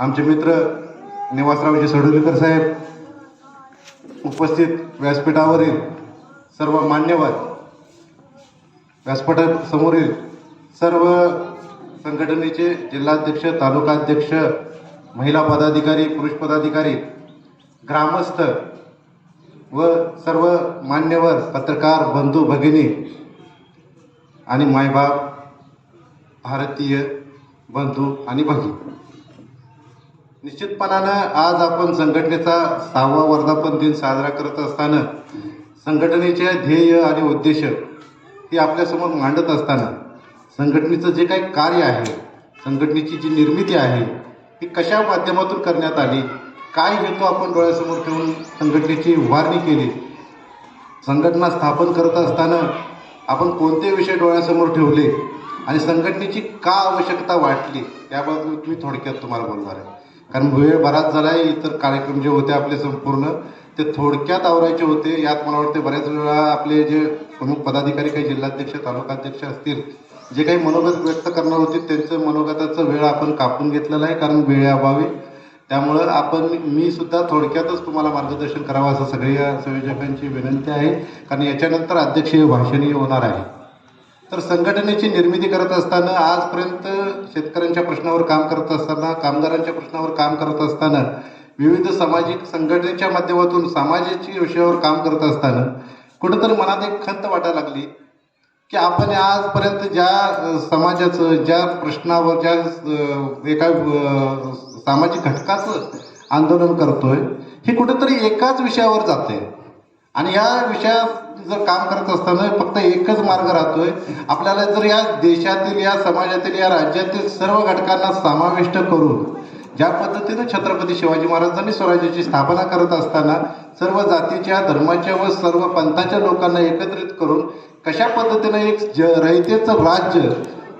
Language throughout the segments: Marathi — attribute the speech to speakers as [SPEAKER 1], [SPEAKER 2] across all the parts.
[SPEAKER 1] आमचे मित्र निवासरावजी सडोलीकर साहेब उपस्थित व्यासपीठावरील सर्व मान्यवर व्यासपीठासमोरील सर्व संघटनेचे जिल्हाध्यक्ष तालुकाध्यक्ष महिला पदाधिकारी पुरुष पदाधिकारी ग्रामस्थ व सर्व मान्यवर पत्रकार बंधू भगिनी आणि मायबाप भारतीय बंधू आणि भगिनी. निश्चितपणानं आज आपण संघटनेचा सहावा वर्धापन दिन साजरा करत असताना संघटनेचे ध्येय आणि उद्देश हे आपल्यासमोर मांडत असताना संघटनेचं जे काही कार्य आहे संघटनेची जी निर्मिती आहे ही कशा माध्यमातून करण्यात आली काय हेतू आपण डोळ्यासमोर ठेवून संघटनेची उभारणी केली संघटना स्थापन करत असताना आपण कोणते विषय डोळ्यासमोर ठेवले आणि संघटनेची का आवश्यकता वाटली याबाबत मी थोडक्यात तुम्हाला बोलणार आहे. कारण वेळ बराच झाला आहे इतर कार्यक्रम जे होते आपले संपूर्ण ते थोडक्यात आवरायचे होते. यात मला वाटते बऱ्याच वेळा आपले जे प्रमुख पदाधिकारी काही जिल्हाध्यक्ष तालुकाध्यक्ष असतील जे काही मनोगत व्यक्त करणार होते त्यांचं मनोगताचा वेळ आपण कापून घेतलेला आहे कारण वेळेअभावी त्यामुळं आपण मी सुद्धा थोडक्यातच तुम्हाला मार्गदर्शन करावं असं सगळ्या संयोजकांची विनंती आहे. कारण याच्यानंतर अध्यक्षीय भाषणही होणार आहे. तर संघटनेची निर्मिती करत असताना आजपर्यंत शेतकऱ्यांच्या प्रश्नावर काम करत असताना कामगारांच्या प्रश्नावर काम करत असताना विविध सामाजिक संघटनेच्या माध्यमातून समाजाच्या विषयावर काम करत असताना कुठंतरी मनात एक खंत वाटायला लागली की आपण आजपर्यंत ज्या समाजाचं ज्या प्रश्नावर ज्या एका सामाजिक घटकाचं आंदोलन करतोय हे कुठंतरी एकाच विषयावर जाते आणि या विषयात जर काम करत असताना फक्त एकच मार्ग राहतोय आपल्याला जर या देशातील या समाजातील या राज्यातील सर्व घटकांना समाविष्ट करून ज्या पद्धतीनं छत्रपती शिवाजी महाराजांनी स्वराज्याची स्थापना करत असताना सर्व जातीच्या धर्माच्या व सर्व पंथाच्या लोकांना एकत्रित करून कशा पद्धतीने एक ज रयतेचं राज्य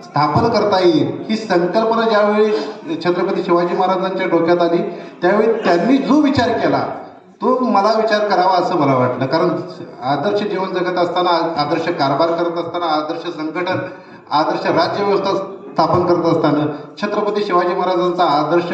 [SPEAKER 1] स्थापन करता येईल ही संकल्पना ज्यावेळी छत्रपती शिवाजी महाराजांच्या डोक्यात आली त्यावेळी त्यांनी जो विचार केला तो मला विचार करावा असं मला वाटलं. कारण आदर्श जीवन जगत असताना आदर्श कारभार करत असताना आदर्श संघटन आदर्श राज्यव्यवस्था स्थापन करत असताना छत्रपती शिवाजी महाराजांचा आदर्श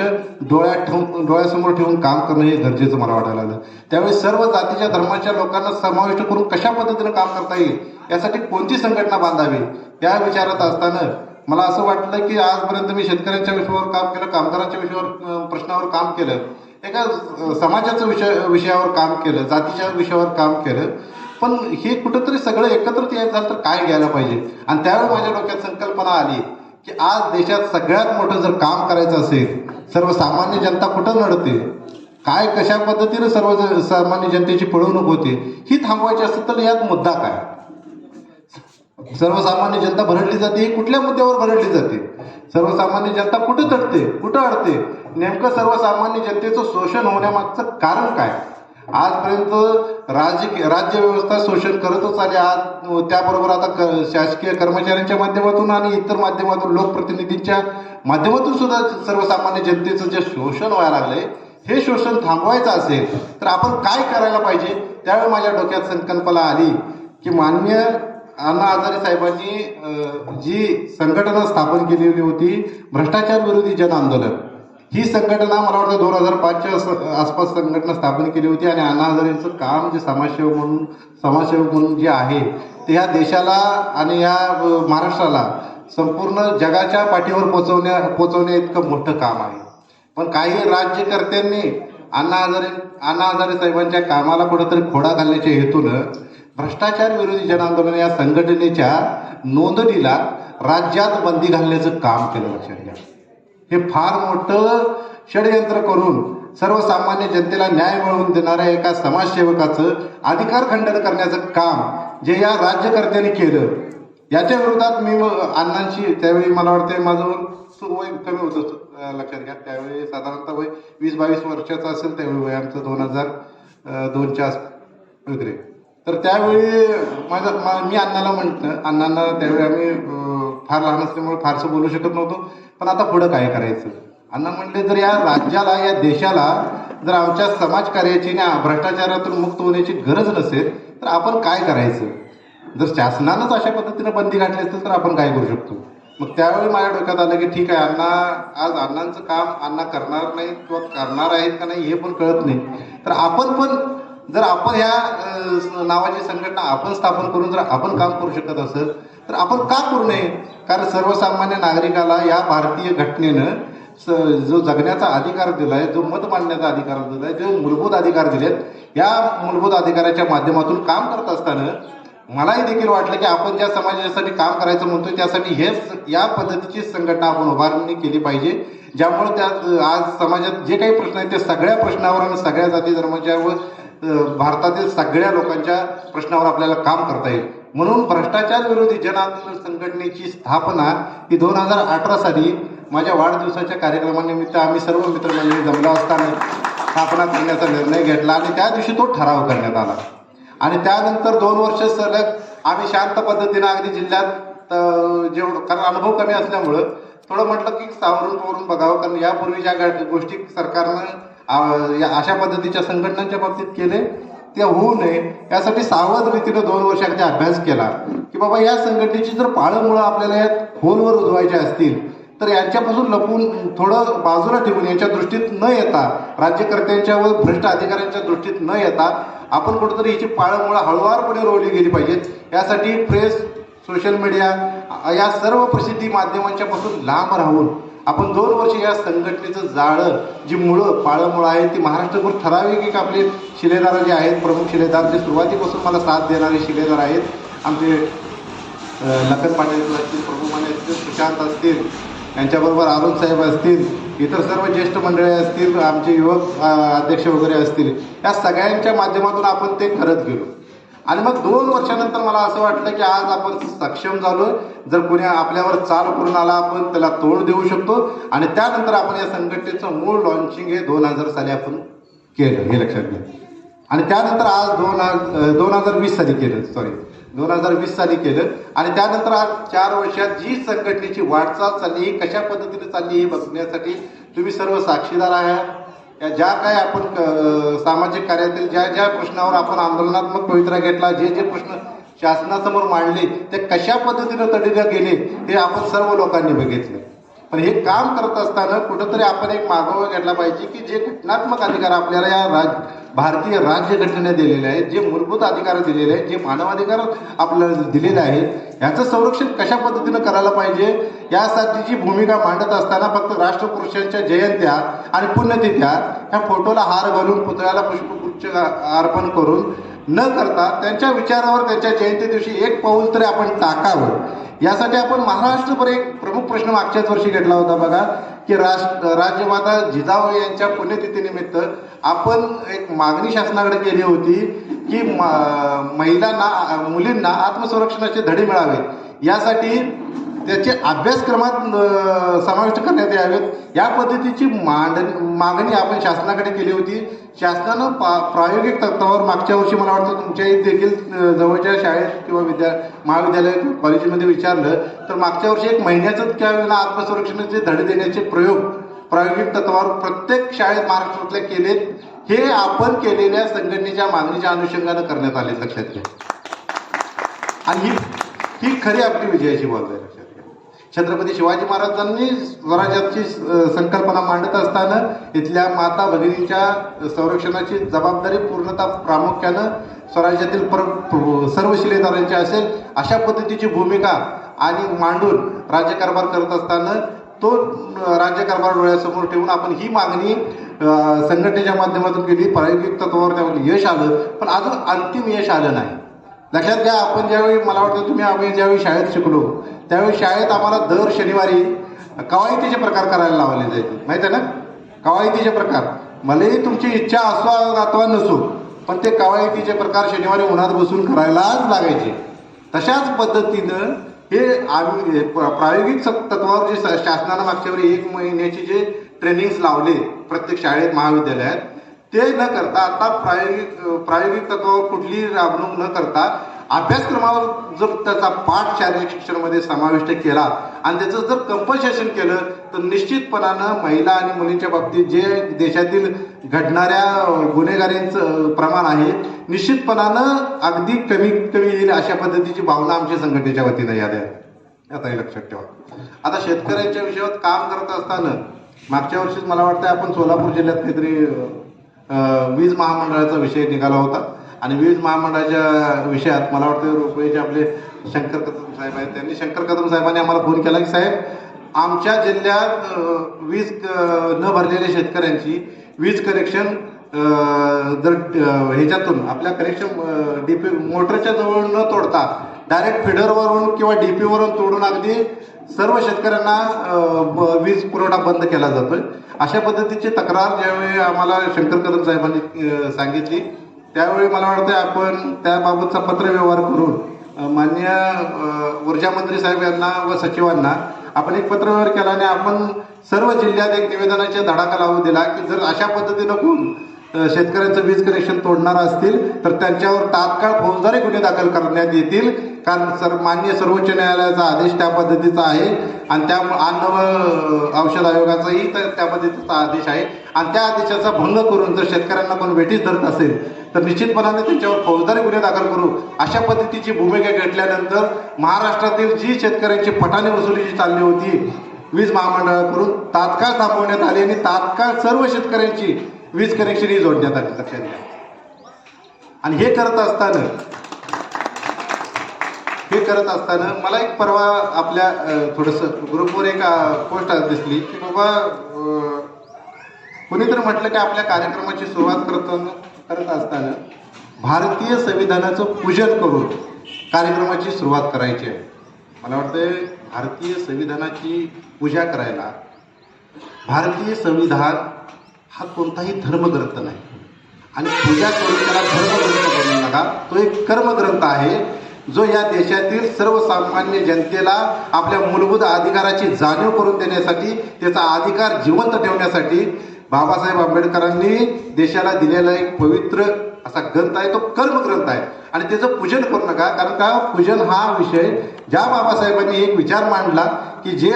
[SPEAKER 1] डोळ्यात ठेवून डोळ्यासमोर ठेवून काम करणं हे गरजेचं मला वाटायला लागलं. त्यावेळी सर्व जातीच्या धर्माच्या लोकांना समाविष्ट करून कशा पद्धतीनं काम करता येईल यासाठी कोणती संघटना बांधावी या विचारात असताना मला असं वाटलं की आजपर्यंत मी शेतकऱ्यांच्या विषयावर काम केलं कामगारांच्या विषयावर प्रश्नावर काम केलं. एका समाजाच्या समाजाचं विषय विषयावर काम केलं जातीच्या विषयावर काम केलं पण हे कुठंतरी सगळं एकत्रित यायचं झालं तर काय घ्यायला पाहिजे? आणि त्यावेळी माझ्या डोक्यात संकल्पना आली की आज देशात सगळ्यात मोठं जर काम करायचं असेल सर्वसामान्य जनता कुठं लढते काय कशा पद्धतीनं सर्व सामान्य जनतेची पळवणूक होते? ही थांबवायची असेल तर यात मुद्दा काय? सर्वसामान्य जनता भरडली जाते ही कुठल्या मुद्द्यावर भरडली जाते? सर्वसामान्य जनता कुठं तडते कुठं अडते? नेमकं सर्वसामान्य जनतेचं शोषण होण्यामागचं कारण काय? आजपर्यंत राज्य राज्य व्यवस्था शोषण करतच आली. आज त्याबरोबर आता क शासकीय कर्मचाऱ्यांच्या माध्यमातून आणि इतर माध्यमातून लोकप्रतिनिधींच्या माध्यमातून सुद्धा सर्वसामान्य जनतेचं जे शोषण व्हायला लागलंय हे शोषण थांबवायचं असेल तर आपण काय करायला पाहिजे? त्यावेळी माझ्या डोक्यात संकल्पना आली की मान्य अण्णा हजारे साहेबांनी जी संघटना स्थापन केलेली होती भ्रष्टाचार विरोधी जन आंदोलन ही संघटना मला वाटतं दोन हजार पाचच्या आसपास संघटना स्थापन केली होती आणि अण्णा हजारेंचं काम जे समाजसेवक म्हणून समाजसेवक म्हणून जे आहे ते ह्या देशाला आणि या महाराष्ट्राला संपूर्ण जगाच्या पाठीवर पोचवण्या पोचवण्या इतकं मोठं काम आहे. पण काही राज्यकर्त्यांनी अण्णा हजारे अण्णा हजारे साहेबांच्या कामाला कुठंतरी खोडा घालण्याच्या हेतूनं भ्रष्टाचार विरोधी जन आंदोलन या संघटनेच्या नोंदणीला राज्यात बंदी घालण्याचं काम केलं लक्षात घ्या. हे फार मोठं षडयंत्र करून सर्वसामान्य जनतेला न्याय मिळवून देणाऱ्या एका समाजसेवकाचं अधिकार खंडन करण्याचं काम जे या राज्यकर्त्यांनी केलं याच्या विरोधात मी अण्णांशी त्यावेळी मला वाटते माझं वय कमी होतं लक्षात घ्या. त्यावेळी साधारणतः वय वीस बावीस वर्षाचं असेल त्यावेळी वय आमचं दोन हजार दोनच्या वगैरे. तर त्यावेळी माझा मा- मी अण्णाला म्हटलं अण्णांना त्यावेळी आम्ही फार लहान असल्यामुळे फारसं बोलू शकत नव्हतो. पण आता पुढं काय करायचं? अण्णा म्हणले जर या राज्याला या देशाला जर आमच्या समाजकार्याची आणि भ्रष्टाचारातून मुक्त होण्याची गरज नसेल तर आपण काय करायचं? जर शासनानंच अशा पद्धतीनं बंदी घातली असेल तर आपण काय करू शकतो? मग त्यावेळी माझ्या डोक्यात आलं की ठीक आहे अण्णा आज अण्णांचं काम अण्णा करणार नाही किंवा करणार आहेत का नाही हे पण कळत नाही. तर आपण पण जर आपण ह्या नावाची संघटना आपण स्थापन करून जर आपण काम करू शकत असेल तर आपण का करू नये? कारण सर्वसामान्य नागरिकाला या भारतीय घटनेनं स जो जगण्याचा अधिकार दिलाय जो मत मांडण्याचा अधिकार दिलाय जो मूलभूत अधिकार दिलेत या मूलभूत अधिकाराच्या माध्यमातून काम करत असताना मलाही देखील वाटलं की आपण ज्या समाजासाठी काम करायचं म्हणतो त्यासाठी हेच या पद्धतीची संघटना आपण उभारणी केली पाहिजे ज्यामुळे त्या आज समाजात जे काही प्रश्न आहेत ते सगळ्या प्रश्नावर आणि सगळ्या जाती धर्माच्या व भारतातील सगळ्या लोकांच्या प्रश्नावर आपल्याला काम करता येईल. म्हणून भ्रष्टाचार विरोधी जन आंदोलन संघटनेची स्थापना ही दोन हजार अठरा साली माझ्या वाढदिवसाच्या कार्यक्रमानिमित्त आम्ही सर्व मित्रमंडळी जमला असताना स्थापना करण्याचा निर्णय घेतला आणि त्या दिवशी तो ठराव करण्यात आला. आणि त्यानंतर दोन वर्ष सलग आम्ही शांत पद्धतीनं अगदी जिल्ह्यात जेवढं कारण अनुभव कमी असल्यामुळं थोडं म्हटलं की सावरून वरून बघावं. कारण यापूर्वी ज्या गोष्टी सरकारनं या अशा पद्धतीच्या संघटनांच्या बाबतीत केले ते होऊ नये. यासाठी सावध रीतीनं दोन वर्ष अभ्यास केला की बाबा या संघटनेची जर पाळंमुळं आपल्याला यात खोलवर उजवायच्या असतील तर यांच्यापासून लपून थोडं बाजूला ठेवून यांच्या दृष्टीत न येता राज्यकर्त्यांच्या व भ्रष्ट अधिकाऱ्यांच्या दृष्टीत न येता आपण कुठंतरी हिची पाळंमुळं हळुवारपणे रोवली गेली पाहिजेत. यासाठी प्रेस सोशल मीडिया या सर्व प्रसिद्धी माध्यमांच्यापासून लांब राहून आपण दोन वर्ष या संघटनेचं जाळं जी मुळं पाळंमुळं आहेत ती महाराष्ट्रभर ठराविक एक आपले शिलेदार जे आहेत प्रमुख शिलेदार जे सुरुवातीपासून मला साथ देणारे शिलेदार आहेत आमचे लखन पाटील असतील प्रभू माने असतील सुशांत असतील यांच्याबरोबर अरुण साहेब असतील इतर सर्व ज्येष्ठ मंडळी असतील आमचे युवक अध्यक्ष वगैरे असतील या सगळ्यांच्या माध्यमातून आपण ते करत गेलो. आणि मग दोन वर्षानंतर मला असं वाटलं की आज आपण सक्षम झालो जर कोणी आपल्यावर चाल करून आला आपण त्याला तोड देऊ शकतो. आणि त्यानंतर आपण या संघटनेचं मूळ लॉन्चिंग हे दोन हजार साली आपण केलं हे लक्षात घ्या. आणि त्यानंतर आज दोन हजार दोन हजार वीस साली केलं सॉरी दोन हजार वीस साली केलं. आणि त्यानंतर आज चार वर्षात जी संघटनेची वाटचाल चालली ही कशा पद्धतीने चालली हे बघण्यासाठी तुम्ही सर्व साक्षीदार आहात. या ज्या काय आपण सामाजिक कार्यातील ज्या ज्या प्रश्नावर आपण आंदोलनात्मक पवित्रा घेतला जे जे प्रश्न शासनासमोर मांडले ते कशा पद्धतीनं तडीला गेले हे आपण सर्व लोकांनी बघितलं. पण हे काम करत असताना कुठंतरी आपण एक मागोवा घेतला पाहिजे की जे घटनात्मक अधिकार आपल्याला या राज भारतीय राज्यघटनेने दिलेले आहेत जे मूलभूत अधिकार दिलेले आहेत जे मानवाधिकार आपल्याला दिलेले आहेत याचं संरक्षण कशा पद्धतीनं करायला पाहिजे? यासाठीची भूमिका मांडत असताना फक्त राष्ट्रपुरुषांच्या जयंत्या आणि पुण्यतिथ्या ह्या फोटोला हार घालून पुतळ्याला पुष्पगुच्छ अर्पण करून न करता त्यांच्या विचारावर त्यांच्या जयंती दिवशी एक पाऊल तरी आपण टाकावं. यासाठी आपण महाराष्ट्रभर एक प्रमुख प्रश्न मागच्याच वर्षी घेतला होता बघा की राष्ट्र राज्यमाता जिजाऊ यांच्या पुण्यतिथीनिमित्त आपण एक मागणी शासनाकडे केली होती की म- महिलांना मुलींना आत्मसंरक्षणाचे धडे मिळावे यासाठी त्याचे अभ्यासक्रमात समाविष्ट करण्यात यावेत. या पद्धतीची मांडणी मागणी आपण शासनाकडे केली होती. शासनानं पा प्रायोगिक तत्वावर मागच्या वर्षी मला वाटतं तुमच्या देखील जवळच्या शाळेत किंवा विद्या महाविद्यालय कॉलेजमध्ये विचारलं तर मागच्या वर्षी एक महिन्याचं त्यावेळेला आत्मसंरक्षणाचे धडे देण्याचे प्रयोग प्रायोगिक तत्वावर प्रत्येक शाळेत महाराष्ट्रातल्या केलेत हे आपण केलेल्या संघटनेच्या मागणीच्या अनुषंगानं करण्यात आले लक्षात घ्या. आणि ही ही खरी आपली विजयाची बाजू आहे. छत्रपती शिवाजी महाराजांनी स्वराज्याची संकल्पना मांडत असताना इथल्या माता भगिनींच्या संरक्षणाची जबाबदारी पूर्णतः प्रामुख्यानं स्वराज्यातील पर सर्व शिलेदारांची असेल अशा पद्धतीची भूमिका आणि मांडून राज्यकारभार करत असताना तो राज्यकारभार डोळ्यासमोर ठेवून आपण ही मागणी संघटनेच्या माध्यमातून केली. प्रायोगिक तत्वावर त्यावर यश आलं पण अजून अंतिम यश आलं नाही. लक्षात घ्या आपण ज्यावेळी मला वाटतं तुम्ही आम्ही ज्यावेळी शाळेत शिकलो त्यावेळी शाळेत आम्हाला दर शनिवारी कवायतीचे प्रकार करायला लावले जायचे. माहिती आहे ना? कवायतीचे प्रकार. मलाही तुमची इच्छा असो अथवा नसो पण ते कवायतीचे प्रकार शनिवारी उन्हात बसून करायलाच लागायचे. तशाच पद्धतीनं हे आम्ही प्रायोगिक तत्वावर जे शासनानं मागच्या वेळी एक महिन्याचे जे ट्रेनिंग्स लावले प्रत्येक शाळेत महाविद्यालयात ते न करता आता प्रायोगिक प्रायोगिक तत्वावर कुठलीही राबणूक न करता अभ्यासक्रमावर जर त्याचा पाठ शारीरिक शिक्षणामध्ये समाविष्ट केला आणि त्याचं जर कंपन्सेशन केलं तर निश्चितपणानं महिला आणि मुलींच्या बाबतीत जे देशातील घडणाऱ्या गुन्हेगारींचं प्रमाण आहे निश्चितपणानं अगदी कमी कमी येईल अशा पद्धतीची भावना आमच्या संघटनेच्या वतीनं याद्या आता हे लक्षात ठेवा. आता शेतकऱ्यांच्या विषयावर काम करत असताना मागच्या वर्षीच मला वाटतं आपण सोलापूर जिल्ह्यात काहीतरी वीज महामंडळाचा विषय निघाला होता. आणि वीज महामंडळाच्या विषयात मला वाटतं रुपयेचे आपले शंकर कदम साहेब आहेत त्यांनी शंकर कदम साहेबांनी आम्हाला फोन केला की साहेब आमच्या जिल्ह्यात वीज न भरलेल्या शेतकऱ्यांची वीज कनेक्शन जर ह्याच्यातून आपल्या कनेक्शन डी पी मोटरच्या जवळ न तोडता डायरेक्ट फिडरवरून किंवा डी पीवरून तोडून अगदी सर्व शेतकऱ्यांना ब- वीज पुरवठा बंद केला जातोय. अशा पद्धतीची तक्रार ज्यावेळी आम्हाला शंकर कदम साहेबांनी सांगितली त्यावेळी मला वाटतं आपण त्याबाबतचा पत्रव्यवहार करून मान्य माननीय ऊर्जा मंत्री साहेब यांना व सचिवांना आपण एक पत्रव्यवहार केला आणि आपण सर्व जिल्ह्यात एक निवेदनाचा धडाका लावून दिला की जर अशा पद्धतीनं कोण शेतकऱ्यांचं वीज कनेक्शन तोडणार असतील तर त्यांच्यावर तात्काळ फौजदारी गुन्हे दाखल करण्यात येतील. कारण सर मान्य सर्वोच्च न्यायालयाचा आदेश त्या पद्धतीचा आहे. आणि त्या अन्न व औषध आयोगाचाही त्या त्या पद्धतीचा आदेश आहे. आणि त्या आदेशाचा भंग करून जर शेतकऱ्यांना कोण वेठीस धरत असेल तर निश्चितपणाने त्यांच्यावर फौजदारी गुन्हे दाखल करू. अशा पद्धतीची भूमिका घेतल्यानंतर महाराष्ट्रातील जी शेतकऱ्यांची पटाने वसुली जी चालली होती वीज महामंडळाकडून तात्काळ थांबवण्यात आली आणि तात्काळ सर्व शेतकऱ्यांची वीज कनेक्शन ही जोडण्यात आली. लक्षात घ्या. आणि हे करत असताना हे करत असताना मला एक परवा आपल्या थोडंसं ग्रुपवर एक पोस्ट दिसली की बाबा कुणीतरी म्हटलं की आपल्या कार्यक्रमाची सुरुवात करताना करत असताना भारतीय संविधानाचं पूजन करून कार्यक्रमाची सुरुवात करायची आहे. मला वाटतं भारतीय संविधानाची पूजा करायला भारतीय संविधान हा कोणताही धर्मग्रंथ नाही. आणि पूजा करून त्याला धर्मग्रंथ बनवू नका तो एक कर्मग्रंथ आहे. जो या देशातील सर्वसामान्य जनतेला आपल्या मूलभूत अधिकाराची जाणीव करून देण्यासाठी त्याचा अधिकार जिवंत ठेवण्यासाठी बाबासाहेब आंबेडकरांनी देशाला दिलेला एक पवित्र असा ग्रंथ आहे तो कर्मग्रंथ आहे. आणि त्याचं पूजन करू नका कारण का? पूजन हा विषय ज्या बाबासाहेबांनी एक विचार मांडला की जे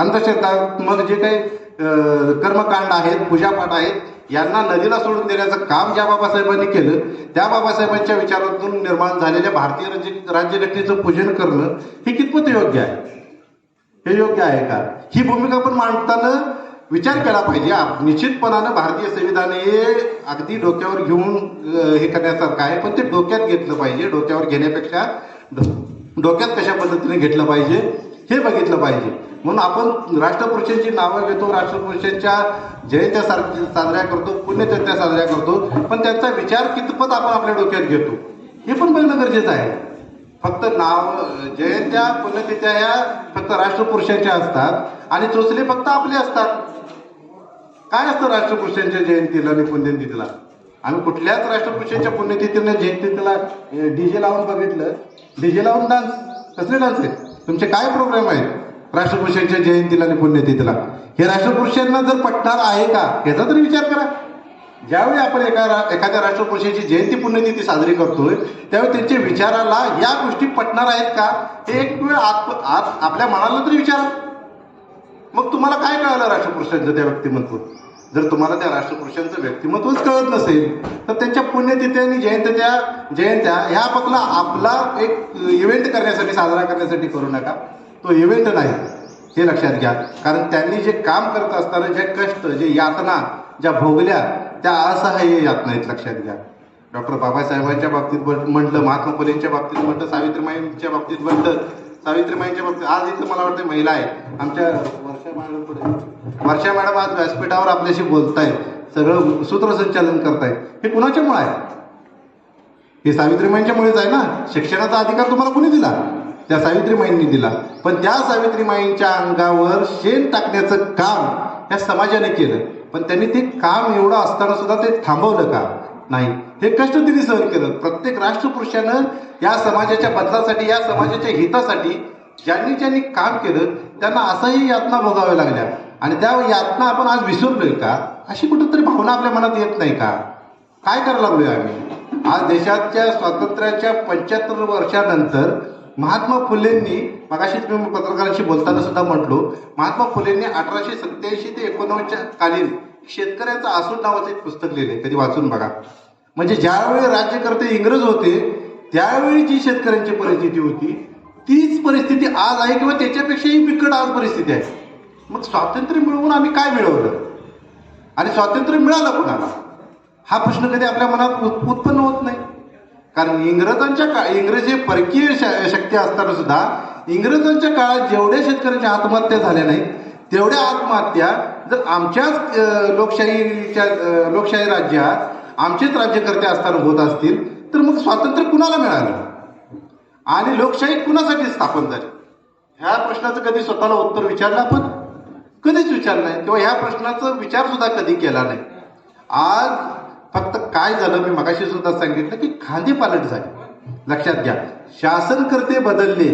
[SPEAKER 1] अंधश्रद्धात्मक जे काही कर्मकांड आहेत पूजापाठ आहेत यांना नदीला सोडून देण्याचं काम ज्या बाबासाहेबांनी केलं त्या बाबासाहेबांच्या विचारातून निर्माण झालेल्या भारतीय राज्य राज्यघटनेचं पूजन करणं हे कितपत योग्य आहे? हे योग्य आहे का? ही भूमिका पण मांडताना विचार केला पाहिजे. निश्चितपणानं भारतीय संविधान हे अगदी डोक्यावर घेऊन हे करण्यासारखं आहे. पण ते डोक्यात घेतलं पाहिजे. डोक्यावर घेण्यापेक्षा डोक्यात कशा पद्धतीने घेतलं पाहिजे हे बघितलं पाहिजे. म्हणून आपण राष्ट्रपुरुषांची नावं घेतो राष्ट्रपुरुषांच्या जयंत्या साजऱ्या करतो पुण्यतिथ्या साजऱ्या करतो पण त्यांचा विचार कितपत आपण आपल्या डोक्यात घेतो? हे पण बघणं गरजेचं आहे. फक्त नाव जयंत्या पुण्यतिथ्या ह्या फक्त राष्ट्रपुरुषांच्या असतात आणि चोचले फक्त आपले असतात. काय असतं राष्ट्रपुरुषांच्या जयंतीला आणि पुण्यतिथीला? आम्ही कुठल्याच राष्ट्रपुरुषांच्या पुण्यतिथीला जयंतीला डीजे लावून बघितलं. डीजे लावून डान्स कसले डान्स आहेत? तुमचे काय प्रोग्राम आहेत? राष्ट्रपुरुषांच्या जयंतीला आणि पुण्यतिथीला. हे राष्ट्रपुरुषांना जर पटणार आहे का? याचा तरी विचार करा. ज्यावेळी आपण एका एखाद्या राष्ट्रपुरुषाची जयंती पुण्यतिथी साजरी करतोय त्यावेळी त्यांच्या विचाराला या गोष्टी पटणार आहेत का? हे एक वेळ आत आत आपल्या मनाला तरी विचारा. मग तुम्हाला काय कळलं राष्ट्रपुरुषांचं त्या व्यक्तिमत्व? जर तुम्हाला त्या राष्ट्रपुरुषांचं व्यक्तिमत्वच कळत नसेल तर त्यांच्या पुण्यतिथी आणि जयंत्या जयंत्या ह्या फक्त आपला एक इव्हेंट करण्यासाठी साजरा करण्यासाठी करू नका. तो इव्हेंट नाही. हे लक्षात घ्या. कारण त्यांनी जे काम करत असताना जे कष्ट जे यातना ज्या भोगल्या त्या असहाय्य यातना आहेत लक्षात घ्या. डॉक्टर बाबासाहेबांच्या बाबतीत म्हटलं महात्मा फुलेंच्या बाबतीत म्हटलं सावित्रीमाईंच्या बाबतीत म्हटलं सावित्रीमाईंच्या बाबतीत आज इथं मला वाटतं महिला आहे आमच्या वर्षा मॅडम पुढे वर्षा मॅडम आज व्यासपीठावर आपल्याशी बोलतायत. सगळं सूत्रसंचालन करतायत. हे कुणाच्यामुळे आहे? हे सावित्रीमाईंच्यामुळेच आहे ना? शिक्षणाचा अधिकार तुम्हाला कुणी दिला? त्या सावित्रीमाईंनी दिला. पण त्या सावित्रीमाईंच्या अंगावर शेण टाकण्याचं काम या समाजाने केलं. पण त्यांनी ते काम एवढं असताना सुद्धा ते थांबवलं का? नाही. हे कष्ट तिने सहन केलं. प्रत्येक राष्ट्रपुरुषानं या समाजाच्या बदलासाठी या समाजाच्या हितासाठी ज्यांनी ज्यांनी काम केलं त्यांना असाही यातना भोगाव्या लागल्या. आणि त्या यातना आपण आज विसरलोय का? अशी कुठंतरी भावना आपल्या मनात येत नाही का? काय करायला लागलोय आम्ही? आज देशाच्या स्वातंत्र्याच्या पंच्याहत्तर वर्षानंतर महात्मा फुलेंनी मगाशी तुम्ही पत्रकारांशी बोलताना सुद्धा म्हटलो महात्मा फुलेंनी अठराशे सत्याऐंशी ते एकोणनव्वदच्या कालीन शेतकऱ्याचं आसूड नावाचं एक पुस्तक लिहिले कधी वाचून बघा. म्हणजे ज्यावेळी राज्यकर्ते इंग्रज होते त्यावेळी जी शेतकऱ्यांची परिस्थिती होती तीच परिस्थिती आज आहे किंवा त्याच्यापेक्षाही बिकट आज परिस्थिती आहे. मग स्वातंत्र्य मिळवून आम्ही काय मिळवलं? आणि स्वातंत्र्य मिळालं कोणाला? हा प्रश्न कधी आपल्या मनात उत्पन्न होत नाही. कारण इंग्रजांच्या का इंग्रजी परकीय श- शक्ती असताना सुद्धा इंग्रजांच्या काळात जेवढ्या शेतकऱ्यांच्या आत्महत्या झाल्या नाहीत तेवढ्या आत्महत्या जर आमच्याच लोकशाहीच्या लोकशाही राज्यात आमचेच राज्यकर्ते असताना होत असतील तर मग स्वातंत्र्य कुणाला मिळालं? आणि लोकशाही कुणासाठी स्थापन झाली? ह्या प्रश्नाचं कधी स्वतःला उत्तर विचारलं आपण? कधीच विचारलं नाही. किंवा ह्या प्रश्नाचा विचार सुद्धा कधी केला नाही. आज फक्त काय झालं मी मगाशी सुद्धा सांगितलं की खांदी पालट झाली. लक्षात घ्या. शासन करते बदलले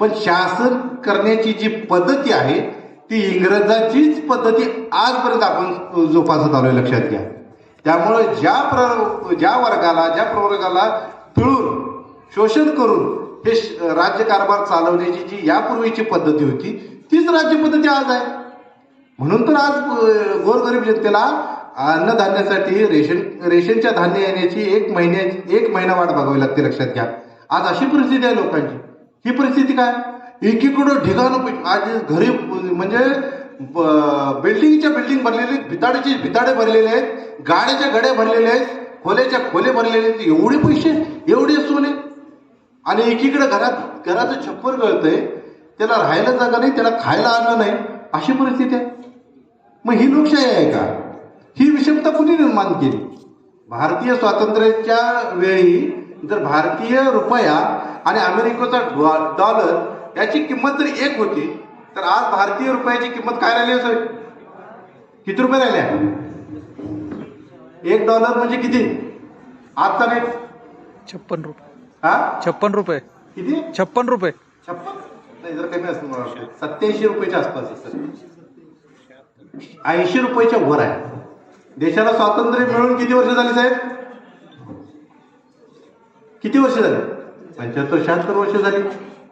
[SPEAKER 1] पण शासन करण्याची जी पद्धती आहे ती इंग्रजाचीच पद्धती आजपर्यंत आपण जोपासत आलोय लक्षात घ्या. त्यामुळे ज्या प्र ज्या वर्गाला ज्या प्रवर्गाला पिळून शोषण करून हे श- राज्यकारभार चालवण्याची जी यापूर्वीची पद्धती होती तीच राज्य पद्धती आज आहे. म्हणून तर आज गोरगरीब जनतेला अन्नधान्यासाठी रेशन रेशनच्या धान्य येण्याची एक महिन्याची एक महिना वाट बघावी लागते लक्षात घ्या. आज अशी परिस्थिती आहे लोकांची. ही परिस्थिती काय? एकीकडं ढिगाणं आज घरी म्हणजे ब- बिल्डिंगच्या बिल्डिंग भरलेले भिताड्याचे भिताडे भरलेले आहेत गाड्याच्या गाड्या भरलेल्या आहेत खोल्याच्या खोले भरलेले आहेत. एवढे पैसे एवढे सोने. आणि एकीकडे घरात घराचं छप्पर गळतंय. त्याला राहायला जागा नाही त्याला खायला आणलं नाही. अशी परिस्थिती आहे. मग ही लोकशाही आहे का? ही विषमता कुणी निर्माण केली? भारतीय स्वातंत्र्याच्या वेळी जर भारतीय रुपया आणि अमेरिकेचा डॉलर याची किंमत जर एक होती तर आज भारतीय रुपयाची किंमत काय राहिली असेल किती रुपये राहिल्या एक डॉलर म्हणजे किती? आजचा रेट
[SPEAKER 2] छप्पन रुपये.
[SPEAKER 1] हा?
[SPEAKER 2] छप्पन रुपये.
[SPEAKER 1] किती?
[SPEAKER 2] छप्पन रुपये.
[SPEAKER 1] छप्पन? नाही जरा कमी असतं मला सत्याऐंशी रुपयाच्या आसपास ऐंशी रुपयाच्या वर आहे. देशाला स्वातंत्र्य मिळून किती वर्ष झाली साहेब? किती वर्ष झाली? पंच्याहत्तर शहात्तर वर्ष झाली.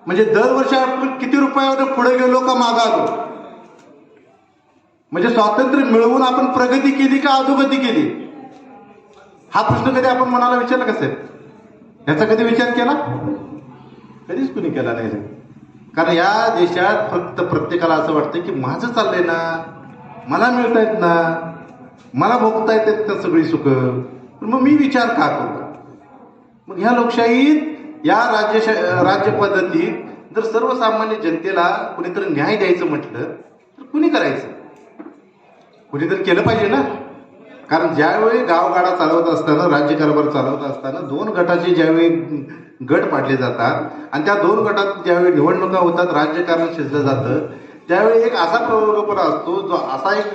[SPEAKER 1] म्हणजे दरवर्षी आपण किती रुपयावर पुढे गेलो का मागं आलो? म्हणजे स्वातंत्र्य मिळवून आपण प्रगती केली का अधोगती केली? हा प्रश्न कधी आपण मनाला विचारला का साहेब? याचा कधी विचार केला? कधीच कुणी केला नाही कारण या देशात फक्त प्रत्येकाला असं वाटतं की माझं चाललंय ना मला मिळत आहेत ना. मला भोगता येतात तर सगळी सुख. मग मी विचार का करू? मग ह्या लोकशाहीत या राज्यशा राज्य पद्धतीत जर सर्वसामान्य जनतेला कुणीतरी न्याय द्यायचं म्हटलं तर कुणी करायचं? कुणीतरी केलं पाहिजे ना. कारण ज्यावेळी गावगाडा चालवत असताना राज्यकारभार चालवत असताना दोन गटाचे ज्यावेळी गट पाडले जातात आणि त्या दोन गटात ज्यावेळी निवडणुका होतात राजकारण शिजलं जातं त्यावेळी एक असा प्रवर्ग पण असतो जो असा एक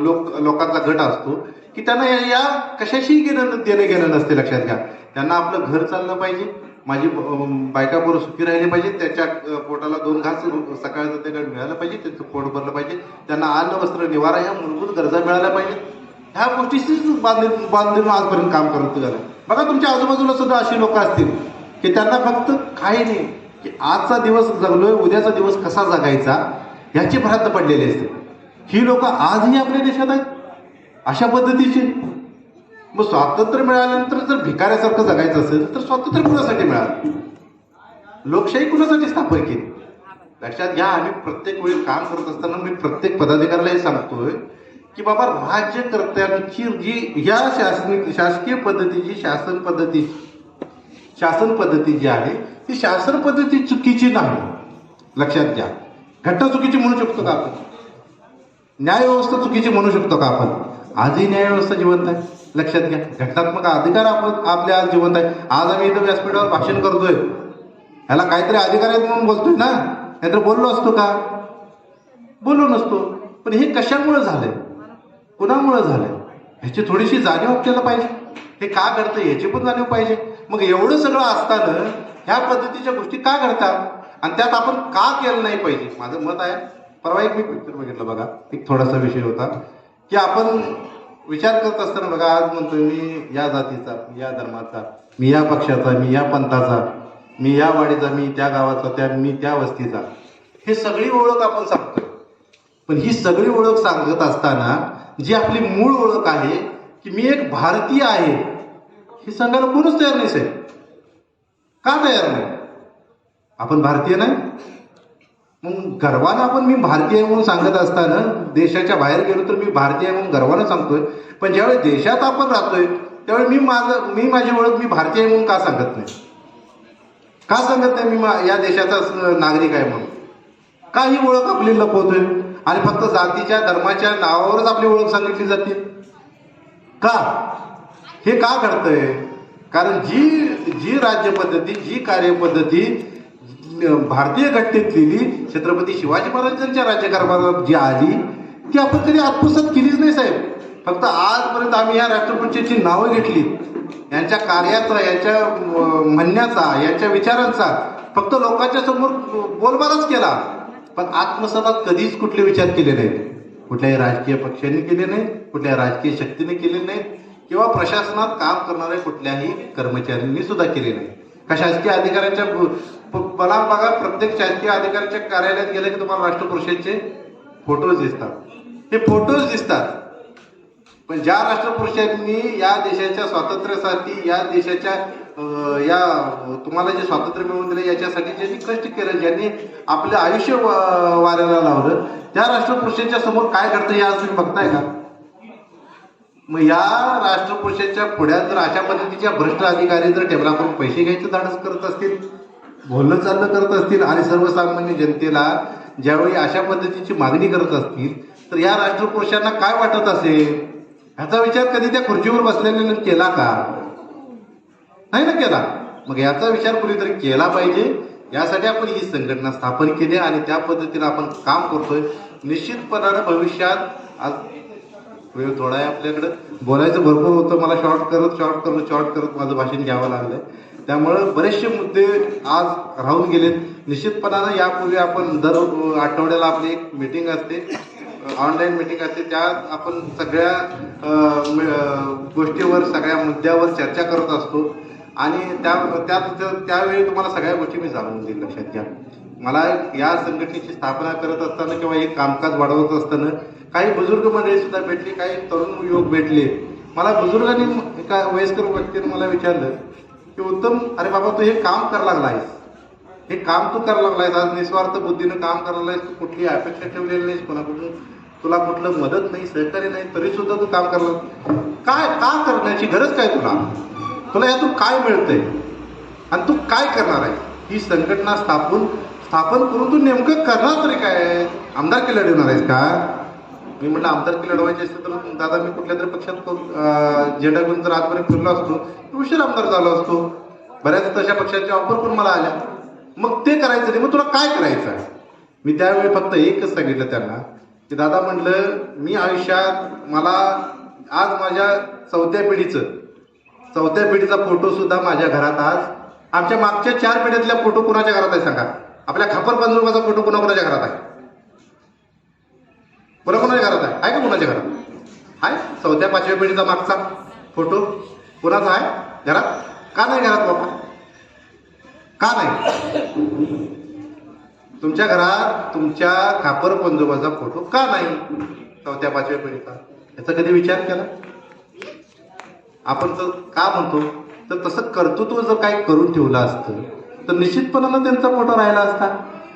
[SPEAKER 1] लोक लोकांचा गट असतो की त्यांना या- या कशाशी घेणं देणं घेणं नसते लक्षात घ्या. त्यांना आपलं घर चाललं पाहिजे. माझी अं, बायका बरोबर सुखी राहिली पाहिजे. त्याच्या पोटाला दोन घास सकाळचं ते मिळालं पाहिजे. त्यांचं पोट भरलं पाहिजे. त्यांना अन्न वस्त्र निवारा ह्या मूलभूत गरजा मिळाल्या पाहिजे ह्या गोष्टीशीच बांधून बांधून आजपर्यंत काम करत झालं. बघा तुमच्या आजूबाजूला सुद्धा अशी लोक असतील की त्यांना फक्त काही नाही की आजचा दिवस जगलोय उद्याचा दिवस कसा जगायचा ह्याची भ्रांत पडलेली असते. ही लोक आजही आपल्या देशात आहेत. अशा पद्धतीची. मग स्वातंत्र्य मिळाल्यानंतर जर भिकाऱ्यासारखं जगायचं असेल तर स्वातंत्र्य कुणासाठी मिळालं? लोकशाही कुणासाठी स्थापन केली? लक्षात घ्या आम्ही प्रत्येक वेळी काम करत असताना मी प्रत्येक पदाधिकाऱ्याला हे सांगतोय की बाबा राज्यकर्त्यांची जी ह्या शासन शासकीय पद्धतीची शासन पद्धती शासन पद्धती जी आहे ती शासन पद्धती चुकीची नाही. लक्षात घ्या. घट्ट चुकीची म्हणू शकतो का आपण? न्यायव्यवस्था चुकीची म्हणू शकतो का आपण? आजही न्यायव्यवस्था जिवंत आहे. लक्षात घ्या. घटनात्मक अधिकार आपण आपल्या आज जिवंत आहे. आज आम्ही इथं व्यासपीठावर भाषण करतोय. ह्याला काहीतरी अधिकार आहेत म्हणून बोलतोय ना? नाहीतर बोललो असतो का? बोललो नसतो. पण हे कशामुळे झालंय? कुणामुळे झालंय? ह्याची थोडीशी जाणीव आपल्याला पाहिजे. हे का घडतं ह्याची पण जाणीव पाहिजे. मग एवढं सगळं असताना ह्या पद्धतीच्या गोष्टी का घडतात? आणि त्यात आपण का केलं नाही पाहिजे? माझं मत आहे परवा एक मी पिक्चर बघितलं बघा. एक थोडासा विषय होता की आपण विचार करत असताना बघा आज म्हणतोय मी या जातीचा या धर्माचा मी या पक्षाचा मी या पंथाचा मी या वाडीचा मी त्या गावाचा त्या मी त्या वस्तीचा. हे सगळी ओळख आपण सांगतोय. पण ही सगळी ओळख सांगत असताना जी आपली मूळ ओळख आहे की मी एक भारतीय आहे हे सांगायला कोणच तयार नाही साहेब. का तयार नाही? आपण भारतीय नाही? मग गर्वानं आपण मी भारतीय आहे म्हणून सांगत असताना देशाच्या बाहेर गेलो तर मी भारतीय आहे म्हणून गर्वानं सांगतोय. पण ज्यावेळी देशात आपण राहतोय त्यावेळी मी माझं मी माझी ओळख मी भारतीय आहे म्हणून का सांगत नाही? का सांगत नाही मी मा- या देशाचा नागरिक आहे म्हणून? का ही ओळख आपली लपवतोय? आणि फक्त जातीच्या धर्माच्या नावावरच आपली ओळख सांगितली जाते? का? हे का घडतंय? कारण जी जी राज्यपद्धती जी कार्यपद्धती भारतीय घटनेत लिहिली छत्रपती शिवाजी महाराजांच्या राज्यकारभारात जी आली ती आपण कधी आत्मसात केलीच नाही साहेब. फक्त आजपर्यंत आम्ही या राष्ट्रपतीची नावं घेतली. यांच्या कार्याचा यांच्या म्हणण्याचा यांच्या विचारांचा फक्त लोकांच्या समोर बोलबालाच केला. पण आत्मसातात कधीच कुठले विचार केले नाहीत. कुठल्याही राजकीय पक्षांनी केले नाहीत कुठल्याही राजकीय शक्तीने केले नाहीत किंवा प्रशासनात काम करणाऱ्या कुठल्याही कर्मचाऱ्यांनी सुद्धा केले नाही का शासकीय अधिकाऱ्यांच्या मला बघा प्रत्येक शासकीय अधिकाऱ्याच्या कार्यालयात गेले की तुम्हाला राष्ट्रपुरुषांचे फोटोज दिसतात. हे फोटोज दिसतात. पण ज्या राष्ट्रपुरुषांनी या देशाच्या स्वातंत्र्यासाठी या देशाच्या या तुम्हाला जे स्वातंत्र्य मिळवून दिले याच्यासाठी ज्यांनी कष्ट केलं ज्यांनी आपलं आयुष्य वाऱ्याला लावलं त्या राष्ट्रपुरुषांच्या समोर काय घडतं या तुम्ही बघताय का? मग या राष्ट्रपुरुषांच्या पुढ्यात जर अशा पद्धतीच्या भ्रष्ट अधिकारी जर टेबलाकडून पैसे घ्यायचं धाडस करत असतील बोलणं चाललं करत असतील आणि सर्वसामान्य जनतेला ज्यावेळी अशा पद्धतीची मागणी करत असतील तर या राष्ट्रपुरुषांना काय वाटत असेल? ह्याचा विचार कधी त्या खुर्चीवर बसलेल्यानं केला का? नाही ना केला. मग याचा विचार कुणीतरी केला पाहिजे? यासाठी आपण ही संघटना स्थापन केली आणि त्या पद्धतीने आपण काम करतोय. निश्चितपणानं भविष्यात आज वेळ थोडा आहे आपल्याकडं. बोलायचं भरपूर होतं. मला शॉर्ट करत शॉर्ट करत शॉर्ट करत माझं भाषण घ्यावं लागलंय. त्यामुळं बरेचसे मुद्दे आज राहून गेलेत. निश्चितपणानं यापूर्वी आपण दर आठवड्याला आपली एक मीटिंग असते. ऑनलाईन मीटिंग असते. त्यात आपण सगळ्या गोष्टीवर सगळ्या मुद्द्यावर चर्चा करत असतो. आणि त्या त्यात त्यावेळी तुम्हाला सगळ्या गोष्टी मी जाणून देईल लक्षात घ्या. मला या संघटनेची स्थापना करत असताना किंवा हे कामकाज वाढवत असताना काही बुजुर्ग मंडळी सुद्धा भेटली काही तरुण युवक भेटले. मला बुजुर्गांनी एका वयस्कर व्यक्तीने मला विचारलं की उत्तम अरे बाबा तू हे काम करायला लागलायस. हे काम तू करायला लागलायस. आज निस्वार्थ बुद्धीनं काम करायला लागलायस. तू कुठली अपेक्षा ठेवलेली नाहीस कोणाकडून? तुला कुठलं मदत नाही सहकार्य नाही तरी सुद्धा तू काम करायला काय का करण्याची गरज काय तुला? तुला यातून काय मिळतंय? आणि तू काय करणार आहे ही संघटना स्थापून स्थापन करून तू नेमकं करणार तरी काय? आमदार केलं ठेवणार आहेस का? मी म्हटलं आमदारकी लढवायची असते तर दादा मी कुठल्या तरी पक्षात करू- झेंडा घेऊन जर आजपर्यंत फिरलो असतो तर उशीर आमदार झालो असतो. बऱ्याच तशा पक्षाच्या ऑफर पण मला आल्या. मग ते करायचं नाही मग तुला काय करायचं आहे? मी त्यावेळी फक्त एकच सांगितलं त्यांना की दादा म्हटलं मी आयुष्यात मला आज माझ्या चौथ्या पिढीचं चौथ्या पिढीचा फोटो सुद्धा माझ्या घरात आज आमच्या मागच्या चार पिढ्यातल्या फोटो कुणाच्या घरात आहे सांगा? आपल्या खापर पंजोबाचा फोटो कुणा कुणाच्या घरात आहे? बरं कुणाच्या घरात आहे? आहे का कुणाच्या घरात? आहे? चौथ्या पाचव्या पिढीचा मागचा फोटो. कोणाचा आहे? घरात? का नाही घरात बाबा? का नाही? तुमच्या घरात तुमच्या खापर पंजोबाचा फोटो का नाही? चौथ्या पाचव्या पिढीचा. याचा कधी विचार केला? आपण जर का म्हणतो तर तसं कर्तृत्व जर काही करून ठेवलं असतं तर निश्चितपणानं त्यांचा फोटो राहिला असता.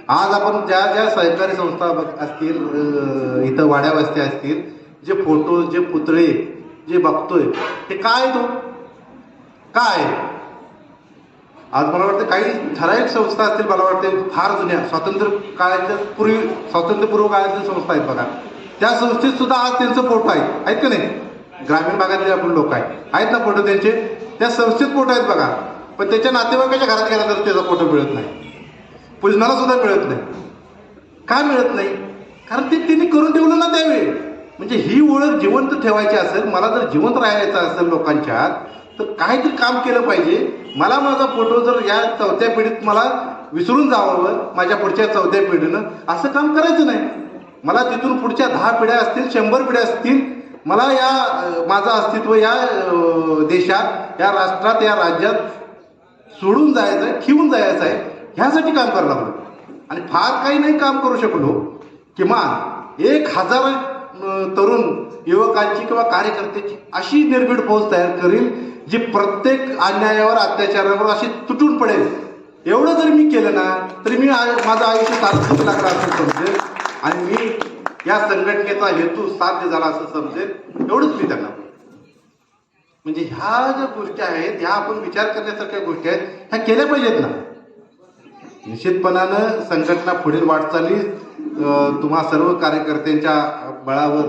[SPEAKER 1] आज आपण ज्या ज्या सहकारी संस्था बघ- असतील इथं वाड्या वस्त्या असतील जे फोटो जे पुतळे जे बघतोय ते काय तो? काय? आज मला वाटतं काही ठराविक संस्था असतील मला वाटते फार जुन्या स्वातंत्र्य काळाच्या पूर्वी स्वातंत्र्यपूर्व काळातील संस्था आहेत बघा. त्या संस्थेत सुद्धा आज त्यांचं फोटो आहेत. आहेत का नाही? ग्रामीण भागातले आपण लोक आहेत. आहेत ना फोटो त्यांचे? त्या संस्थेत फोटो आहेत बघा. पण त्याच्या नातेवाईकाच्या घरात गेला तर त्याचा फोटो मिळत नाही. पुजनाला सुद्धा मिळत नाही. का मिळत नाही? कारण ते त्यांनी करून ठेवलं ना त्यावेळी. म्हणजे ही ओळख जिवंत ठेवायची असेल मला जर जिवंत राहायचं असेल लोकांच्या तर काहीतरी काम केलं पाहिजे. मला माझा फोटो जर या चौथ्या पिढीत मला विसरून जावावं माझ्या पुढच्या चौथ्या पिढीनं असं काम करायचं नाही. मला तिथून पुढच्या दहा पिढ्या असतील शंभर पिढ्या असतील मला या माझं अस्तित्व या देशात या राष्ट्रात या राज्यात सोडून जायचं आहे ठेवून जायचं आहे ह्यासाठी काम करायला लागलो. आणि फार काही नाही काम करू शकलो किमान एक हजार तरुण युवकांची किंवा कार्यकर्त्याची अशी निर्भीड फौज तयार करील जी प्रत्येक अन्यायावर अत्याचारावर अशी तुटून पडेल. एवढं जर मी केलं ना तरी मी माझं आयुष्य सार्थक लागलं असं समजेल आणि मी या संघटनेचा हेतू साध्य झाला असं समजेल एवढंच मी त्यांना म्हणजे ह्या ज्या गोष्टी आहेत ह्या आपण विचार करण्यासारख्या गोष्टी आहेत ह्या केल्या पाहिजेत ना. निश्चितपणानं संघटना पुढील वाटचाली तुम्हा सर्व कार्यकर्त्यांच्या बळावर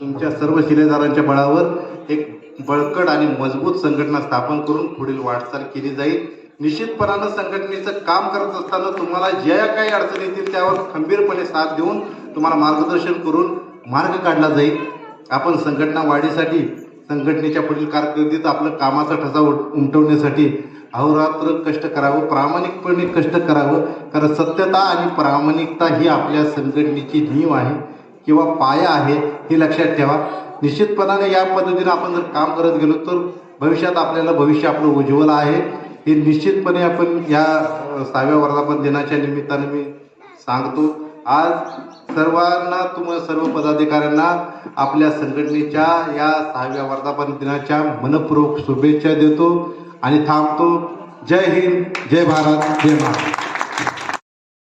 [SPEAKER 1] तुमच्या सर्व शिलेदारांच्या बळावर एक बळकट आणि मजबूत संघटना स्थापन करून पुढील वाटचाल केली जाईल. निश्चितपणानं संघटनेचं काम करत असताना तुम्हाला ज्या काही अडचणी येतील त्यावर खंबीरपणे साथ देऊन तुम्हाला मार्गदर्शन करून मार्ग काढला जाईल. आपण संघटना वाढीसाठी संघटनेच्या पुढील कारकिर्दीत आपलं कामाचा ठसा उट- उमटवण्यासाठी अहोरात्र कष्ट करावं प्रामाणिकपणे कष्ट करावं. कारण सत्यता आणि प्रामाणिकता ही आपल्या संघटनेची नीव आहे किंवा पाया आहे हे लक्षात ठेवा. निश्चितपणाने या पद्धतीने आपण जर काम करत गेलो तर भविष्यात आपल्याला भविष्य आपलं उज्ज्वल आहे. हे निश्चितपणे आपण या सहाव्या वर्धापन दिनाच्या निमित्ताने मी सांगतो. आज सर्वांना तुम्हा सर्व पदाधिकाऱ्यांना आपल्या संघटनेच्या या सहाव्या वर्धापन दिनाच्या मनपूर्वक शुभेच्छा देतो. आणि थांबतो. जय हिंद जय भारत जय महाराष्ट्र.